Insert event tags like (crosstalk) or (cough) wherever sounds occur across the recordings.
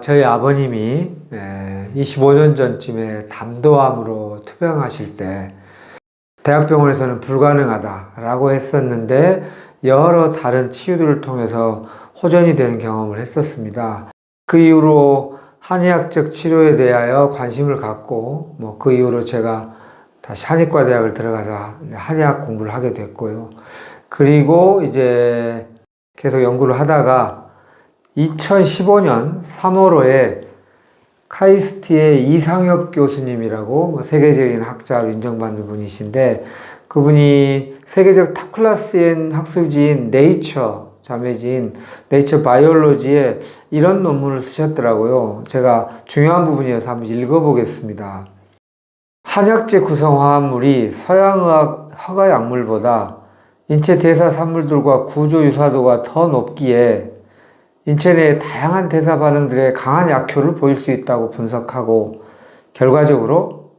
저희 아버님이 25년 전쯤에 담도암으로 투병하실 때 대학병원에서는 불가능하다라고 했었는데 여러 다른 치유들을 통해서 호전이 되는 경험을 했었습니다. 그 이후로 한의학적 치료에 대하여 관심을 갖고 뭐 그 이후로 제가 다시 한의과 대학을 들어가서 한의학 공부를 하게 됐고요. 그리고 이제 계속 연구를 하다가 2015년 3월호에 카이스트의 이상엽 교수님이라고 뭐 세계적인 학자로 인정받는 분이신데 그분이 세계적 탑클래스인 학술지인 네이처 자매지인 네이처 바이올로지에 이런 논문을 쓰셨더라고요. 제가 중요한 부분이어서 한번 읽어보겠습니다. 한약재 구성 화합물이 서양의학 허가 약물보다 인체 대사 산물들과 구조 유사도가 더 높기에 인체 내 다양한 대사 반응들에 강한 약효를 보일 수 있다고 분석하고 결과적으로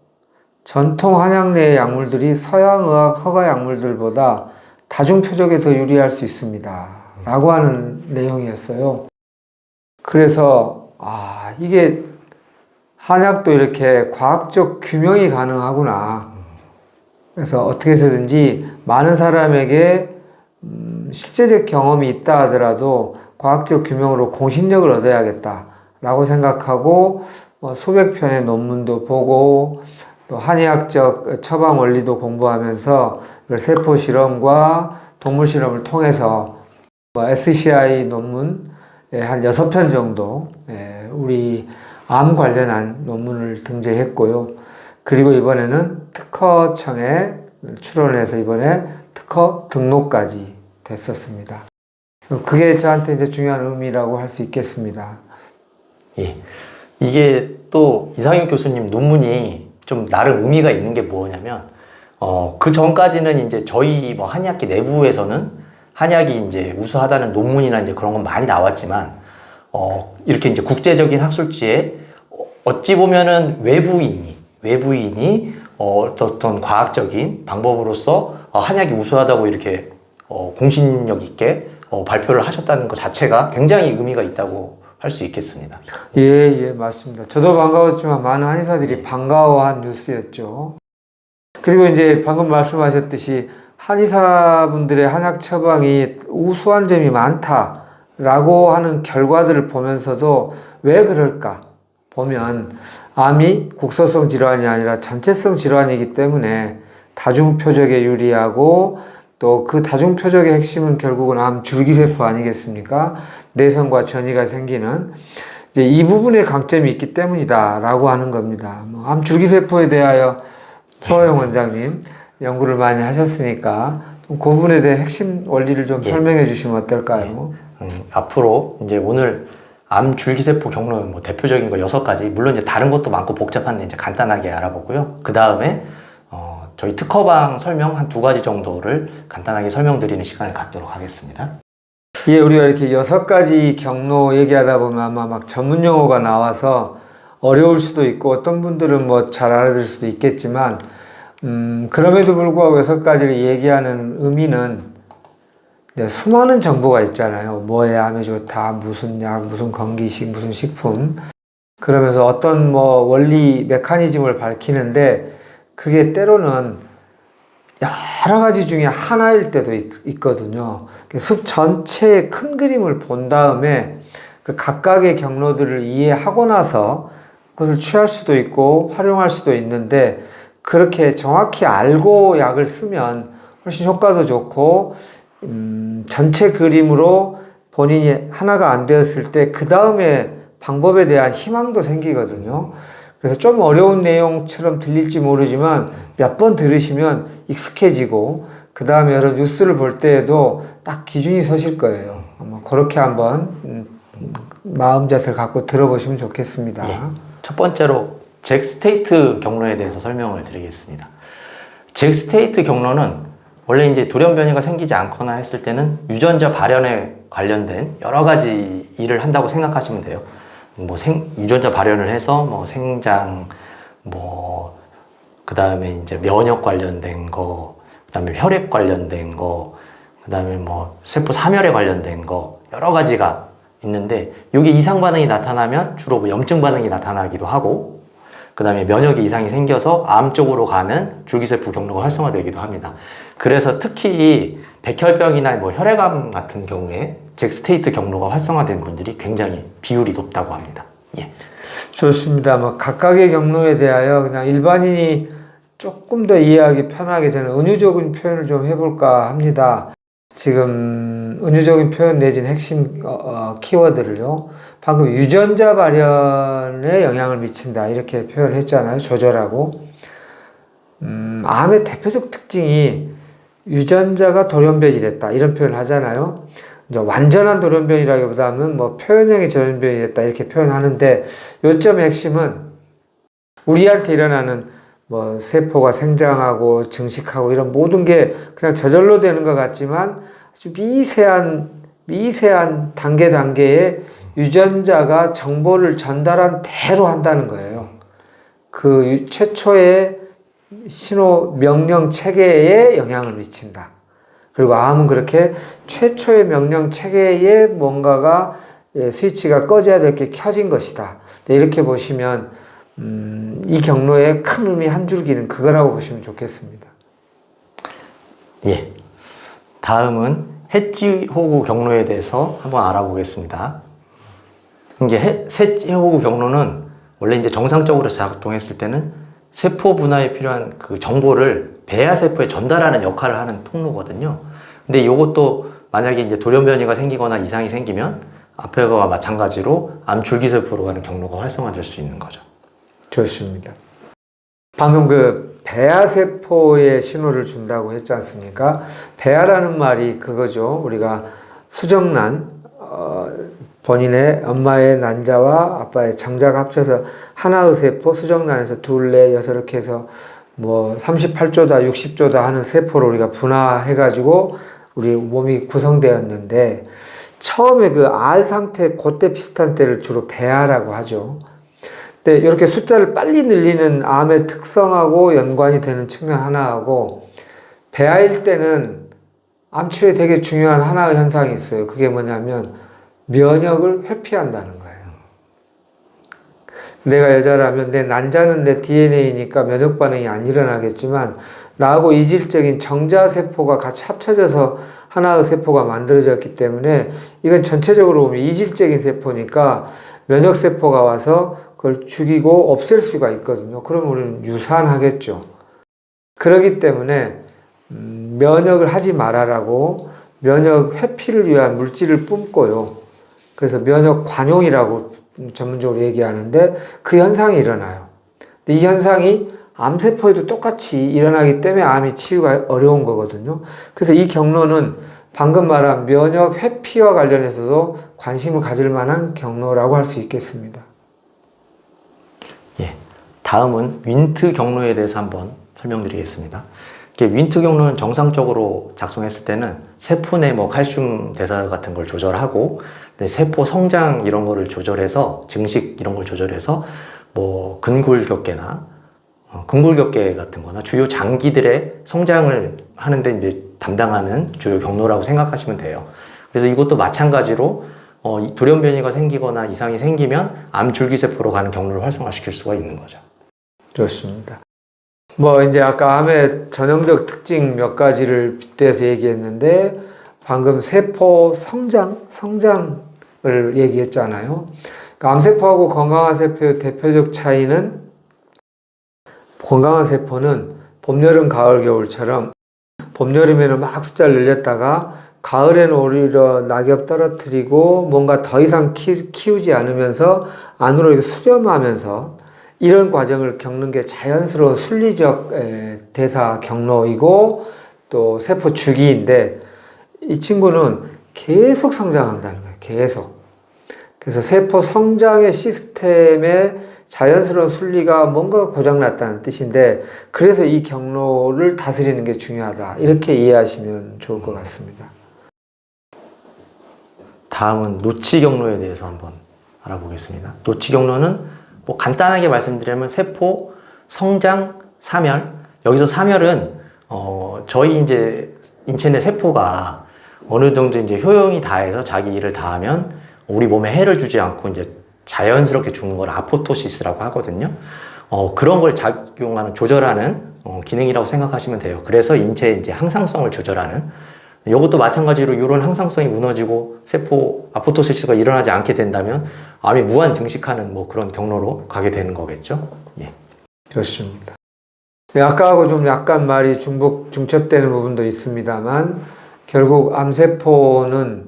전통 한약 내의 약물들이 서양의학 허가 약물들보다 다중 표적에 더 유리할 수 있습니다. 라고 하는 내용이었어요. 그래서 아 이게 한약도 이렇게 과학적 규명이 가능하구나. 그래서 어떻게 해서든지 많은 사람에게 음, 실제적 경험이 있다 하더라도 과학적 규명으로 공신력을 얻어야겠다라고 생각하고 뭐 수백 편의 논문도 보고 또 한의학적 처방 원리도 공부하면서 세포 실험과 동물 실험을 통해서 뭐 SCI 논문 예, 한 여섯 편 정도 예, 우리 암 관련한 논문을 등재했고요. 그리고 이번에는 특허청에 출원을 해서 이번에 특허 등록까지 됐었습니다. 그게 저한테 이제 중요한 의미라고 할 수 있겠습니다. 예. 이게 또 이상윤 교수님 논문이 좀 나름 의미가 있는 게 뭐냐면, 어, 그 전까지는 이제 저희 뭐 한의학계 내부에서는 한의학이 이제 우수하다는 논문이나 이제 그런 건 많이 나왔지만, 어, 이렇게 이제 국제적인 학술지에 어, 어찌 보면은 외부인이, 외부인이 어, 어떤 과학적인 방법으로서 어, 한약이 우수하다고 이렇게 어, 공신력 있게 어, 발표를 하셨다는 것 자체가 굉장히 의미가 있다고 할 수 있겠습니다. 예, 예, 맞습니다. 저도 반가웠지만 많은 한의사들이 반가워한 뉴스였죠. 그리고 이제 방금 말씀하셨듯이 한의사분들의 한약 처방이 우수한 점이 많다라고 하는 결과들을 보면서도 왜 그럴까? 보면 암이 국소성 질환이 아니라 전체성 질환이기 때문에 다중표적에 유리하고 또 그 다중표적의 핵심은 결국은 암 줄기세포 아니겠습니까? 내성과 전이가 생기는 이제 이 부분에 강점이 있기 때문이다라고 하는 겁니다. 뭐, 암 줄기세포에 대하여 소호영 원장님 연구를 많이 하셨으니까 좀그 부분에 대해 핵심 원리를 좀 예. 설명해 주시면 어떨까요? 음, 앞으로 이제 오늘 암 줄기세포 경로는 뭐 대표적인 거 여섯 가지, 물론 이제 다른 것도 많고 복잡한데 이제 간단하게 알아보고요. 그 다음에 어, 저희 특허방 설명 한 두 가지 정도를 간단하게 설명드리는 시간을 갖도록 하겠습니다. 예, 우리가 이렇게 여섯 가지 경로 얘기하다 보면 아마 막 전문 용어가 나와서 어려울 수도 있고 어떤 분들은 뭐 잘 알아들 수도 있겠지만 음, 그럼에도 불구하고 여섯 가지를 얘기하는 의미는 수많은 정보가 있잖아요. 뭐에 암에 좋다, 무슨 약, 무슨 건기식, 무슨 식품. 그러면서 어떤 뭐 원리 메커니즘을 밝히는데 그게 때로는 여러 가지 중에 하나일 때도 있, 거든요 숲 전체의 큰 그림을 본 다음에 그 각각의 경로들을 이해하고 나서 그것을 취할 수도 있고 활용할 수도 있는데 그렇게 정확히 알고 약을 쓰면 훨씬 효과도 좋고 음, 전체 그림으로 본인이 하나가 안 되었을 때 그 다음에 방법에 대한 희망도 생기거든요. 그래서 좀 어려운 내용처럼 들릴지 모르지만 몇 번 들으시면 익숙해지고 그 다음에 여러 뉴스를 볼 때에도 딱 기준이 서실 거예요. 아마 그렇게 한번 음, 마음 자세를 갖고 들어보시면 좋겠습니다. 예. 첫 번째로 잭 스테이트 경로에 대해서 설명을 드리겠습니다. 잭 스테이트 경로는 원래 이제 돌연 변이가 생기지 않거나 했을 때는 유전자 발현에 관련된 여러 가지 일을 한다고 생각하시면 돼요. 뭐 생, 유전자 발현을 해서 뭐 생장, 뭐, 그 다음에 이제 면역 관련된 거, 그 다음에 혈액 관련된 거, 그 다음에 뭐 세포 사멸에 관련된 거, 여러 가지가 있는데 이게 이상 반응이 나타나면 주로 뭐 염증 반응이 나타나기도 하고 그 다음에 면역에 이상이 생겨서 암 쪽으로 가는 줄기세포 경로가 활성화되기도 합니다. 그래서 특히 백혈병이나 뭐 혈액암 같은 경우에 잭스테이트 경로가 활성화된 분들이 굉장히 비율이 높다고 합니다. 예. 좋습니다. 뭐 각각의 경로에 대하여 그냥 일반인이 조금 더 이해하기 편하게 저는 은유적인 표현을 좀 해볼까 합니다. 지금 은유적인 표현 내지는 핵심 어, 어, 키워드를요. 방금 유전자 발현에 영향을 미친다 이렇게 표현했잖아요. 조절하고 음, 암의 대표적 특징이 유전자가 돌연변이 됐다 이런 표현을 하잖아요. 이제 완전한 돌연변이라기보다는 뭐 표현형의 돌연변이 됐다 이렇게 표현하는데 요점의 핵심은 우리한테 일어나는 뭐 세포가 생장하고 증식하고 이런 모든 게 그냥 저절로 되는 것 같지만 아주 미세한 미세한 단계 단계에 유전자가 정보를 전달한 대로 한다는 거예요. 그 유- 최초의 신호 명령 체계에 영향을 미친다. 그리고 암은 그렇게 최초의 명령 체계에 뭔가가 예, 스위치가 꺼져야 될 게 켜진 것이다. 네, 이렇게 보시면 음, 이 경로의 큰 의미 한 줄기는 그거라고 보시면 좋겠습니다. 예. 다음은 해지호구 경로에 대해서 한번 알아보겠습니다. 이게 해- 해지호구 경로는 원래 이제 정상적으로 작동했을 때는 세포 분화에 필요한 그 정보를 배아 세포에 전달하는 역할을 하는 통로거든요. 근데 이것도 만약에 이제 돌연변이가 생기거나 이상이 생기면 앞에 거와 마찬가지로 암 줄기세포로 가는 경로가 활성화될 수 있는 거죠. 좋습니다. 방금 그 배아세포에 신호를 준다고 했지 않습니까? 배아라는 말이 그거죠. 우리가 수정란, 어, 본인의 엄마의 난자와 아빠의 장자가 합쳐서 하나의 세포, 수정란에서 둘, 넷, 여섯 이렇게 해서 뭐 38조다, 60조다 하는 세포를 우리가 분화해가지고 우리 몸이 구성되었는데 처음에 그 알 상태, 그때 비슷한 때를 주로 배아라고 하죠. 네, 이렇게 숫자를 빨리 늘리는 암의 특성하고 연관이 되는 측면 하나하고 배아일 때는 암 치료에 되게 중요한 하나의 현상이 있어요. 그게 뭐냐면 면역을 회피한다는. 내가 여자라면 내 난자는 내 DNA니까 면역 반응이 안 일어나겠지만 나하고 이질적인 정자 세포가 같이 합쳐져서 하나의 세포가 만들어졌기 때문에 이건 전체적으로 보면 이질적인 세포니까 면역 세포가 와서 그걸 죽이고 없앨 수가 있거든요. 그럼 우리는 유산하겠죠. 그렇기 때문에 음, 면역을 하지 말아라고 면역 회피를 위한 물질을 뿜고요. 그래서 면역 관용이라고 전문적으로 얘기하는데 그 현상이 일어나요. 이 현상이 암세포에도 똑같이 일어나기 때문에 암이 치유가 어려운 거거든요. 그래서 이 경로는 방금 말한 면역 회피와 관련해서도 관심을 가질 만한 경로라고 할 수 있겠습니다. 예. 다음은 윈트 경로에 대해서 한번 설명드리겠습니다. 윈트 경로는 정상적으로 작성했을 때는 세포 내 뭐 칼슘 대사 같은 걸 조절하고 네, 세포 성장 이런 거를 조절해서 증식 이런 걸 조절해서 뭐 근골격계나 어, 근골격계 같은 거나 주요 장기들의 성장을 하는데 이제 담당하는 주요 경로라고 생각하시면 돼요. 그래서 이것도 마찬가지로 어, 이 돌연변이가 생기거나 이상이 생기면 암 줄기세포로 가는 경로를 활성화시킬 수가 있는 거죠. 좋습니다. 뭐 이제 아까 암의 전형적 특징 몇 가지를 빗대서 얘기했는데 방금 세포 성장, 성장을 얘기했잖아요. 그러니까 암세포하고 건강한 세포의 대표적 차이는 건강한 세포는 봄, 여름, 가을, 겨울처럼 봄, 여름에는 막 숫자를 늘렸다가 가을에는 오히려 낙엽 떨어뜨리고 뭔가 더 이상 키, 키우지 않으면서 안으로 수렴하면서 이런 과정을 겪는 게 자연스러운 순리적 에, 대사 경로이고 또 세포 주기인데 이 친구는 계속 성장한다는 거예요. 계속. 그래서 세포 성장의 시스템에 자연스러운 순리가 뭔가 고장났다는 뜻인데 그래서 이 경로를 다스리는 게 중요하다. 이렇게 이해하시면 좋을 것 같습니다. 다음은 노치 경로에 대해서 한번 알아보겠습니다. 노치 경로는 뭐 간단하게 말씀드리면 세포 성장 사멸 여기서 사멸은 어 저희 이제 인체 내 세포가 어느 정도 이제 효용이 다해서 자기 일을 다하면 우리 몸에 해를 주지 않고 이제 자연스럽게 죽는 걸 아포토시스라고 하거든요. 어, 그런 걸 작용하는 조절하는 어, 기능이라고 생각하시면 돼요. 그래서 인체의 이제 항상성을 조절하는 이것도 마찬가지로 이런 항상성이 무너지고 세포 아포토시스가 일어나지 않게 된다면 암이 무한 증식하는 뭐 그런 경로로 가게 되는 거겠죠. 예. 좋습니다. 네, 아까하고 좀 약간 말이 중복, 중첩되는 부분도 있습니다만, 결국 암세포는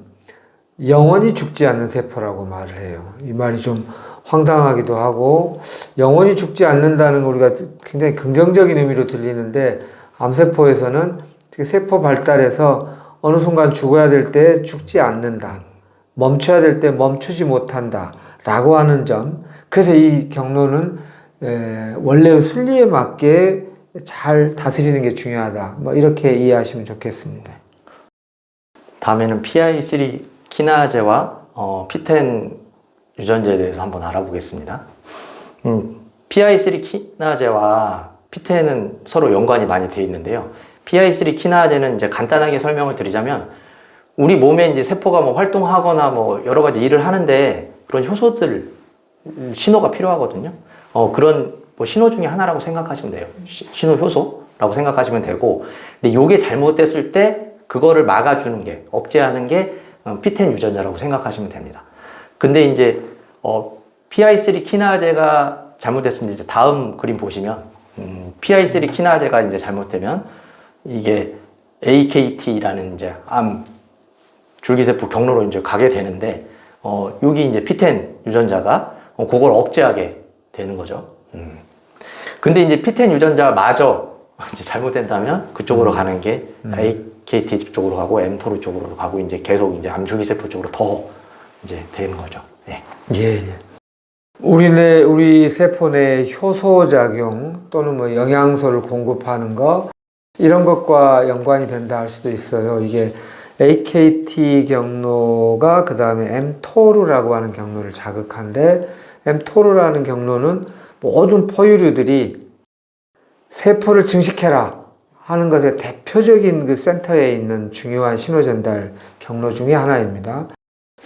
영원히 죽지 않는 세포라고 말을 해요. 이 말이 좀 황당하기도 하고, 영원히 죽지 않는다는 거 우리가 굉장히 긍정적인 의미로 들리는데, 암세포에서는 세포 발달에서 어느 순간 죽어야 될 때 죽지 않는다. 멈춰야 될 때 멈추지 못한다. 라고 하는 점. 그래서 이 경로는 에, 원래의 순리에 맞게 잘 다스리는 게 중요하다. 뭐 이렇게 이해하시면 좋겠습니다. 다음에는 PI3 키나제와 어, P10 유전자에 대해서 한번 알아보겠습니다. 음, PI3 키나제와 P10은 서로 연관이 많이 되어 있는데요. PI3 키나제는 이제 간단하게 설명을 드리자면 우리 몸에 이제 세포가 뭐 활동하거나 뭐 여러 가지 일을 하는데 그런 효소들 음, 신호가 필요하거든요. 어, 그런 뭐 신호 중에 하나라고 생각하시면 돼요. 시- 신호 효소라고 생각하시면 되고, 근데 요게 잘못됐을 때 그거를 막아주는 게 억제하는 게 어, P10 유전자라고 생각하시면 됩니다. 근데 이제 어, PI3 키나제가 잘못됐으면 이제 다음 그림 보시면 음, PI3 키나제가 이제 잘못되면 이게 AKT라는 이제 암 줄기세포 경로로 이제 가게 되는데 어, 여기 이제 P10 유전자가 어, 그걸 억제하게 되는 거죠. 음. 근데 이제 P10 유전자 마저 (laughs) 이제 잘못된다면 그쪽으로 가는 게 AKT 쪽으로 가고 mTOR 쪽으로 가고 이제 계속 이제 암줄기세포 쪽으로 더 이제 되는 거죠. 예. 예, 예. 우리 내, 우리 세포 내 효소 작용 또는 뭐 영양소를 공급하는 거 이런 것과 연관이 된다 할 수도 있어요. 이게 AKT 경로가 그 다음에 mTOR라고 하는 경로를 자극한데 mTOR라는 경로는 모든 포유류들이 세포를 증식해라 하는 것의 대표적인 그 센터에 있는 중요한 신호 전달 경로 중에 하나입니다.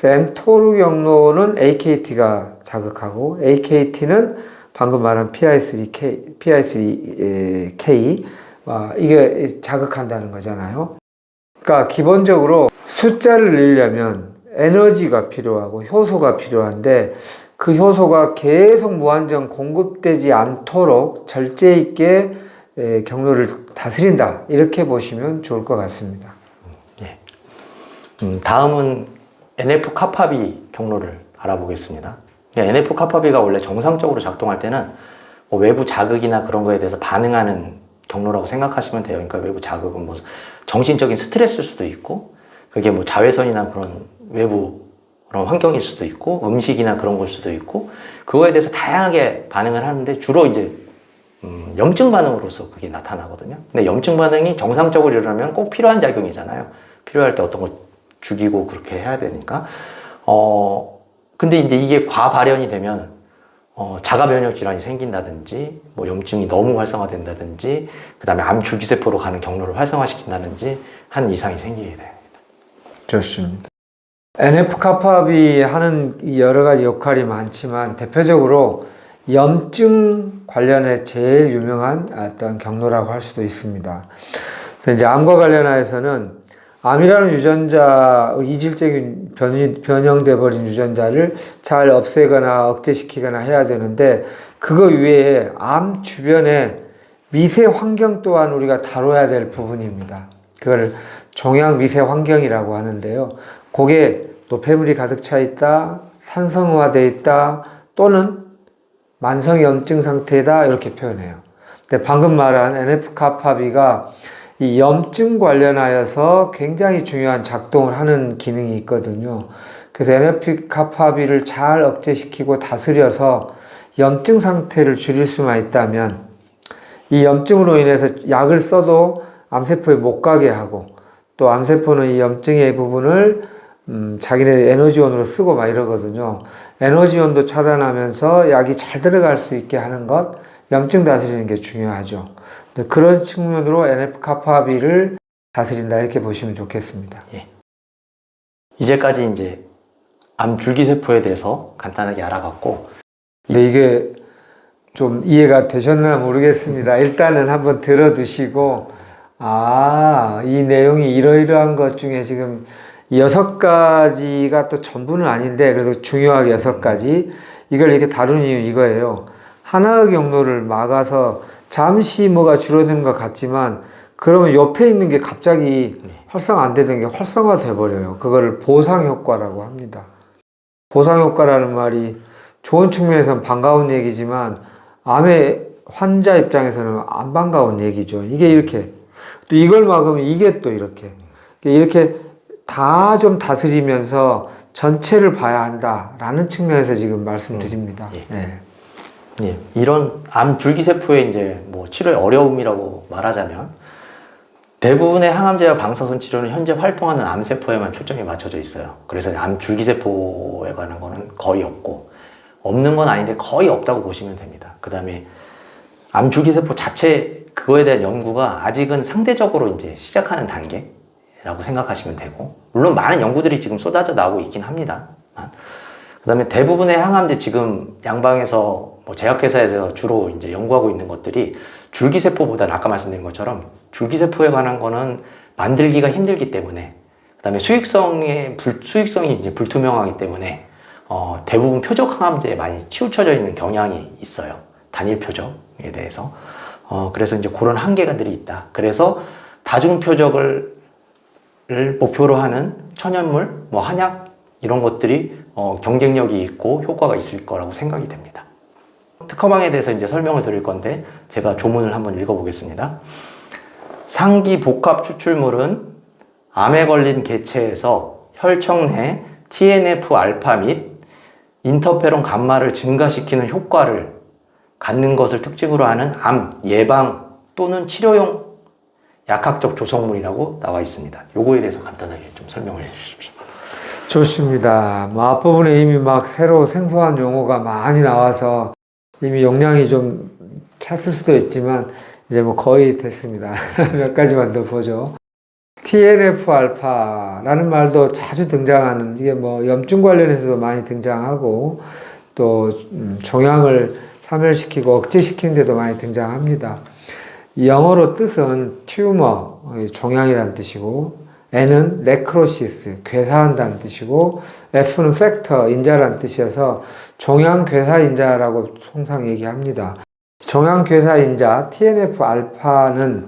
mTOR 경로는 AKT가 자극하고 AKT는 방금 말한 PI3K, PI3K 아, 이게 자극한다는 거잖아요. 그러니까 기본적으로 숫자를 늘려면 에너지가 필요하고 효소가 필요한데 그 효소가 계속 무한정 공급되지 않도록 절제 있게 에, 경로를 다스린다 이렇게 보시면 좋을 것 같습니다. 음, 다음은 NF 카파비 경로를 알아보겠습니다. NF 카파비가 원래 정상적으로 작동할 때는 뭐 외부 자극이나 그런 거에 대해서 반응하는 경로라고 생각하시면 돼요. 그러니까 외부 자극은 뭐 정신적인 스트레스일 수도 있고, 그게 뭐 자외선이나 그런 외부 그런 환경일 수도 있고, 음식이나 그런 걸 수도 있고, 그거에 대해서 다양하게 반응을 하는데 주로 이제 음, 염증 반응으로서 그게 나타나거든요. 근데 염증 반응이 정상적으로 일어나면 꼭 필요한 작용이잖아요. 필요할 때 어떤 걸 죽이고 그렇게 해야 되니까. 어, 근데 이제 이게 과발현이 되면 어, 자가 면역 질환이 생긴다든지, 뭐 염증이 너무 활성화된다든지, 그 다음에 암 줄기세포로 가는 경로를 활성화시킨다든지 한 이상이 생기게 돼요. 좋습니다. NF 카파비 하는 이 여러 가지 역할이 많지만 대표적으로 염증 관련해 제일 유명한 어떤 경로라고 할 수도 있습니다. 그래서 이제 암과 관련하여서는 암이라는 유전자, 이질적인 변이, 변형돼 버린 유전자를 잘 없애거나 억제시키거나 해야 되는데 그거 외에 암 주변에 미세 환경 또한 우리가 다뤄야 될 부분입니다. 그걸 종양 미세 환경이라고 하는데요. 그게 노폐물이 가득 차 있다, 산성화돼 있다, 또는 만성염증 상태다 이렇게 표현해요. 근데 방금 말한 NF-카파비가 이 염증 관련하여서 굉장히 중요한 작동을 하는 기능이 있거든요. 그래서 NF-카파비를 잘 억제시키고 다스려서 염증 상태를 줄일 수만 있다면 이 염증으로 인해서 약을 써도 암세포에 못 가게 하고 또 암세포는 이 염증의 부분을 음, 자기네 에너지원으로 쓰고 막 이러거든요. 에너지원도 차단하면서 약이 잘 들어갈 수 있게 하는 것, 염증 다스리는 게 중요하죠. 그런 측면으로 NF-카파비를 다스린다 이렇게 보시면 좋겠습니다. 이제까지 이제 암 줄기세포에 대해서 간단하게 알아봤고 근데 이게 좀 이해가 되셨나 모르겠습니다. 일단은 한번 들어두시고, 아, 이 내용이 이러이러한 것 중에 지금 여섯 가지가 또 전부는 아닌데, 그래도 중요하게 여섯 가지. 이걸 이렇게 다룬 이유 이거예요. 하나의 경로를 막아서 잠시 뭐가 줄어드는 것 같지만, 그러면 옆에 있는 게 갑자기 활성화 안 되던 게 활성화 돼버려요. 그거를 보상 효과라고 합니다. 보상 효과라는 말이 좋은 측면에서는 반가운 얘기지만 암의 환자 입장에서는 안 반가운 얘기죠. 이게 이렇게 또 이걸 막으면 이게 또 이렇게 이렇게 다 좀 다스리면서 전체를 봐야 한다라는 측면에서 지금 말씀드립니다. 예. 네. 예, 이런 암 줄기세포의 이제 뭐 치료의 어려움이라고 말하자면 대부분의 항암제와 방사선 치료는 현재 활동하는 암세포에만 초점이 맞춰져 있어요. 그래서 암 줄기세포에 관한 거는 거의 없고 없는 건 아닌데 거의 없다고 보시면 됩니다. 그 다음에 암 줄기세포 자체 그거에 대한 연구가 아직은 상대적으로 이제 시작하는 단계 라고 생각하시면 되고 물론 많은 연구들이 지금 쏟아져 나오고 있긴 합니다. 그 다음에 대부분의 항암제 지금 양방에서 뭐 제약회사에서 주로 이제 연구하고 있는 것들이 줄기세포보다는 아까 말씀드린 것처럼 줄기세포에 관한 거는 만들기가 힘들기 때문에 그 다음에 수익성의 불, 수익성이 이제 불투명하기 때문에 어, 대부분 표적 항암제에 많이 치우쳐져 있는 경향이 있어요. 단일 표적에 대해서. 어, 그래서 이제 그런 한계가들이 있다. 그래서 다중 표적을 를 목표로 하는 천연물, 뭐 한약 이런 것들이 어, 경쟁력이 있고 효과가 있을 거라고 생각이 됩니다. 특허망에 대해서 이제 설명을 드릴 건데 제가 조문을 한번 읽어보겠습니다. 상기 복합 추출물은 암에 걸린 개체에서 혈청 내 TNF 알파 및 인터페론 감마를 증가시키는 효과를 갖는 것을 특징으로 하는 암 예방 또는 치료용 약학적 조성물이라고 나와 있습니다. 요거에 대해서 간단하게 좀 설명을 해 주십시오. 좋습니다. 뭐 앞부분에 이미 막 새로 생소한 용어가 많이 나와서 이미 용량이 좀 찼을 수도 있지만 이제 뭐 거의 됐습니다. (laughs) 몇 가지만 더 보죠. TNF 알파라는 말도 자주 등장하는 이게 뭐 염증 관련해서도 많이 등장하고 또 음, 종양을 사멸시키고 억제시키는 데도 많이 등장합니다. 이 영어로 뜻은 튜머, 종양이라는 뜻이고 N은 네크로시스, 괴사한다는 뜻이고 F는 팩터, 인자라는 뜻이어서 종양 괴사 인자라고 통상 얘기합니다. 종양 괴사 인자 TNF 알파는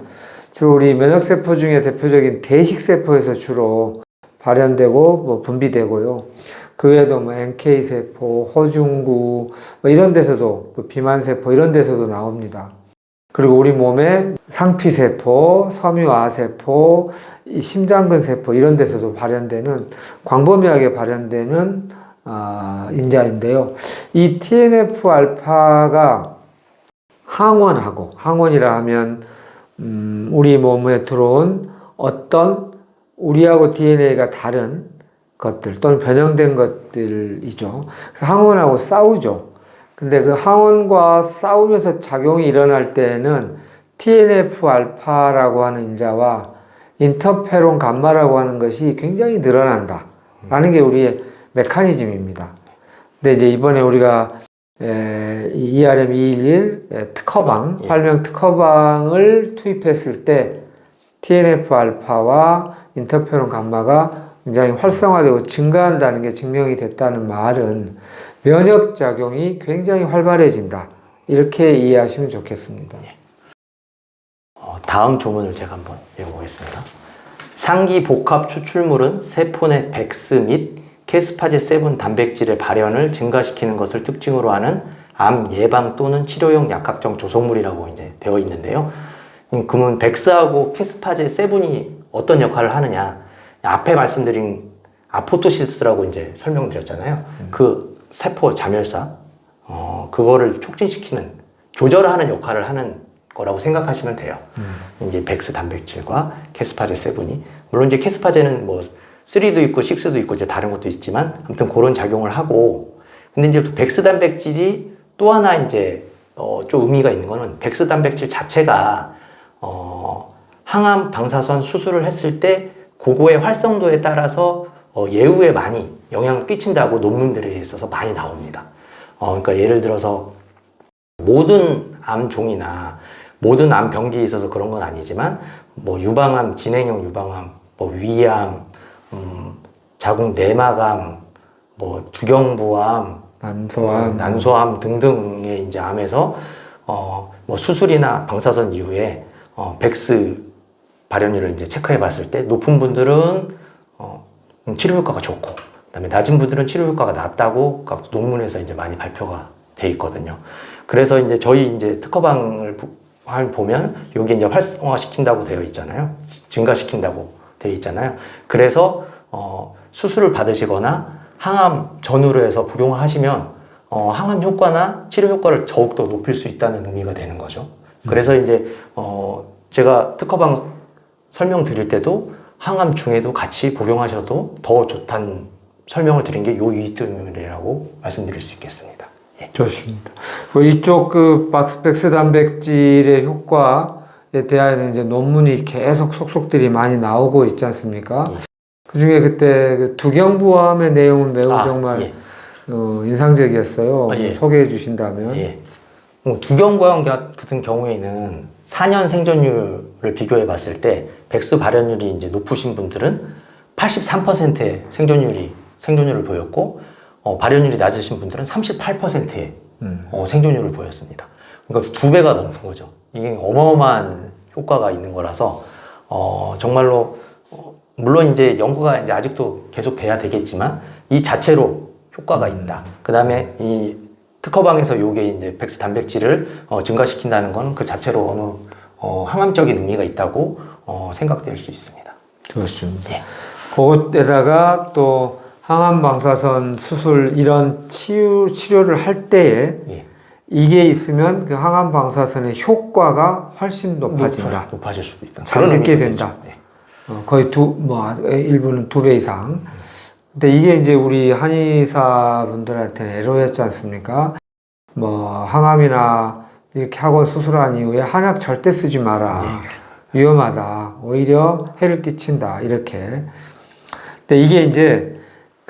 주로 우리 면역세포 중에 대표적인 대식세포에서 주로 발현되고 뭐 분비되고요. 그 외에도 뭐 NK세포, 호중구 뭐 이런 데서도 또 비만세포 이런 데서도 나옵니다. 그리고 우리 몸에 상피세포, 섬유아세포, 이 심장근세포 이런 데서도 발현되는 광범위하게 발현되는 아, 인자인데요. 이 TNF 알파가 항원하고 항원이라 하면 음, 우리 몸에 들어온 어떤 우리하고 DNA가 다른 것들 또는 변형된 것들이죠. 그래서 항원하고 싸우죠. 근데 그 항원과 싸우면서 작용이 일어날 때는 TNF 알파라고 하는 인자와 인터페론 감마라고 하는 것이 굉장히 늘어난다. 라는 게 우리의 메커니즘입니다. 근데 이제 이번에 우리가 ERM 211 에, 특허방, 예. 활명 특허방을 투입했을 때 TNF 알파와 인터페론 감마가 굉장히 활성화되고 증가한다는 게 증명이 됐다는 말은 면역 작용이 굉장히 활발해진다. 이렇게 이해하시면 좋겠습니다. 어, 다음 조문을 제가 한번 읽어보겠습니다. 상기 복합 추출물은 세포 내 백스 및 캐스파제 세븐 단백질의 발현을 증가시키는 것을 특징으로 하는 암 예방 또는 치료용 약학적 조성물이라고 이제 되어 있는데요. 음, 그러면 백스하고 캐스파제 세븐이 어떤 역할을 하느냐? 앞에 말씀드린 아포토시스라고 이제 설명드렸잖아요. 그 세포 자멸사, 어, 그거를 촉진시키는 조절하는 역할을 하는 거라고 생각하시면 돼요. 이제 백스 단백질과 캐스파제 세븐이. 물론 이제 캐스파제는 뭐 3도 있고 6도 있고 이제 다른 것도 있지만 아무튼 그런 작용을 하고. 근데 이제 또 백스 단백질이 또 하나 이제 어, 좀 의미가 있는 거는 백스 단백질 자체가 어, 항암 방사선 수술을 했을 때 그거의 활성도에 따라서 어, 예후에 많이 영향을 끼친다고 논문들에 있어서 많이 나옵니다. 어, 그러니까 예를 들어서 모든 암종이나 모든 암 병기에 있어서 그런 건 아니지만 뭐 유방암, 진행형 유방암, 뭐 위암, 음, 자궁 내막암, 뭐 두경부암, 난소암, 난소암 등등의 이제 암에서 어, 뭐 수술이나 방사선 이후에 어, 백스 발현율을 이제 체크해 봤을 때 높은 분들은 어, 음, 치료 효과가 좋고 그다음에 낮은 분들은 치료 효과가 낮다고 각 논문에서 이제 많이 발표가 돼 있거든요. 그래서 이제 저희 이제 특허방을 보- 보면 여기 이제 활성화 시킨다고 되어 있잖아요. 증가시킨다고 되어 있잖아요. 그래서 어, 수술을 받으시거나 항암 전후로 해서 복용을 하시면 어, 항암 효과나 치료 효과를 더욱 더 높일 수 있다는 의미가 되는 거죠. 그래서 이제 어, 제가 특허방 설명 드릴 때도 항암 중에도 같이 복용하셔도 더 좋다는 설명을 드린 게 요 이유 때문이라고 말씀드릴 수 있겠습니다. 예. 좋습니다. 뭐 이쪽 그 박스백스 단백질의 효과에 대한 이제 논문이 계속 속속들이 많이 나오고 있지 않습니까? 예. 그 중에 그때 그 두경부암의 내용은 매우 아, 정말 예. 어, 인상적이었어요. 아, 예. 소개해 주신다면. 예. 뭐 두경과형 같은 경우에는 4년 생존율을 비교해 봤을 때 백스 발현율이 이제 높으신 분들은 83%의 생존율이 생존율을 보였고 어, 발현율이 낮으신 분들은 38%의 음. 어, 생존율을 보였습니다. 그러니까 두 배가 넘는 거죠. 이게 어마어마한 효과가 있는 거라서 어, 정말로 어, 물론 이제 연구가 이제 아직도 계속 돼야 되겠지만 이 자체로 효과가 있다. 그 다음에 이 특허방에서 요게 이제 백스 단백질을 어, 증가시킨다는 건 그 자체로 어느 어, 항암적인 의미가 있다고 어, 생각될 수 있습니다. 좋습니다. 예. 그것에다가 또 항암 방사선 수술 이런 치유 치료를 할 때에 예. 이게 있으면 그 항암 방사선의 효과가 훨씬 높아진다. 높아, 질 수도 있다. 잘 듣게 된다. 예. 어, 거의 두, 뭐, 일부는 두 배 이상. 근데 이게 이제 우리 한의사 분들한테는 애로였지 않습니까? 뭐, 항암이나 이렇게 하고 수술한 이후에 한약 절대 쓰지 마라. 위험하다. 오히려 해를 끼친다. 이렇게. 근데 이게 이제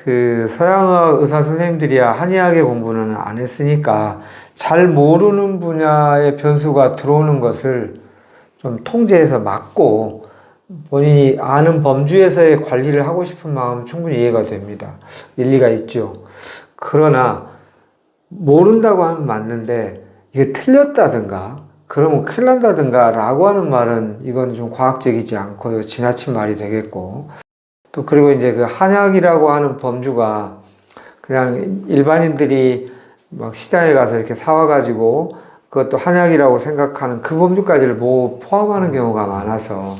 그 서양의 의사 선생님들이야 한의학의 공부는 안 했으니까 잘 모르는 분야의 변수가 들어오는 것을 좀 통제해서 막고 본인이 아는 범주에서의 관리를 하고 싶은 마음 충분히 이해가 됩니다. 일리가 있죠. 그러나 모른다고 하면 맞는데 이게 틀렸다든가 그러면 큰일 난다든가 라고 하는 말은 이건 좀 과학적이지 않고요. 지나친 말이 되겠고 또 그리고 이제 그 한약이라고 하는 범주가 그냥 일반인들이 막 시장에 가서 이렇게 사와가지고 그것도 한약이라고 생각하는 그 범주까지를 뭐 포함하는 경우가 많아서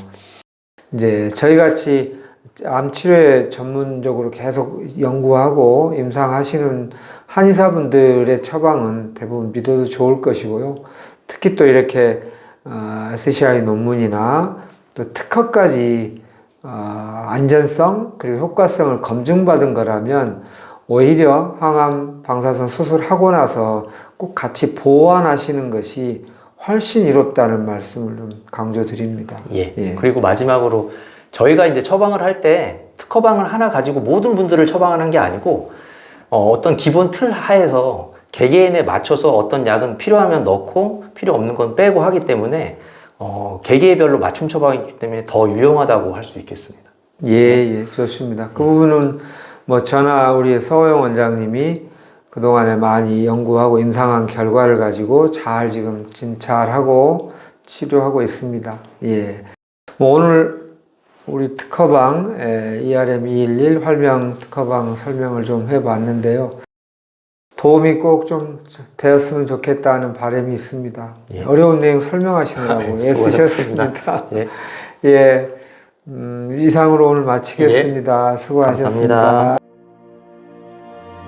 이제 저희 같이 암 치료에 전문적으로 계속 연구하고 임상하시는 한의사분들의 처방은 대부분 믿어도 좋을 것이고요. 특히 또 이렇게 어, SCI 논문이나 또 특허까지 어, 안전성 그리고 효과성을 검증받은 거라면 오히려 항암 방사선 수술하고 나서 꼭 같이 보완하시는 것이 훨씬 이롭다는 말씀을 좀 강조드립니다. 예. 예. 그리고 마지막으로 저희가 이제 처방을 할 때 특허방을 하나 가지고 모든 분들을 처방하는 게 아니고 어, 떤 기본 틀 하에서 개개인에 맞춰서 어떤 약은 필요하면 넣고 필요 없는 건 빼고 하기 때문에 어, 개개별로 맞춤 처방이기 때문에 더 유용하다고 할 수 있겠습니다. 예, 예, 좋습니다. 그 부분은 뭐 저나 우리 서호영 원장님이 그동안에 많이 연구하고 임상한 결과를 가지고 잘 지금 진찰하고 치료하고 있습니다. 예. 뭐 오늘 우리 특허방 에, ERM211 활명 특허방 설명을 좀 해봤는데요. 도움이 꼭 좀 되었으면 좋겠다는 바람이 있습니다. 예. 어려운 내용 설명하시느라고 (laughs) 아, 예, 애쓰셨습니다. 예. (laughs) 예, 음, 이상으로 오늘 마치겠습니다. 수고하셨습니다. 감사합니다.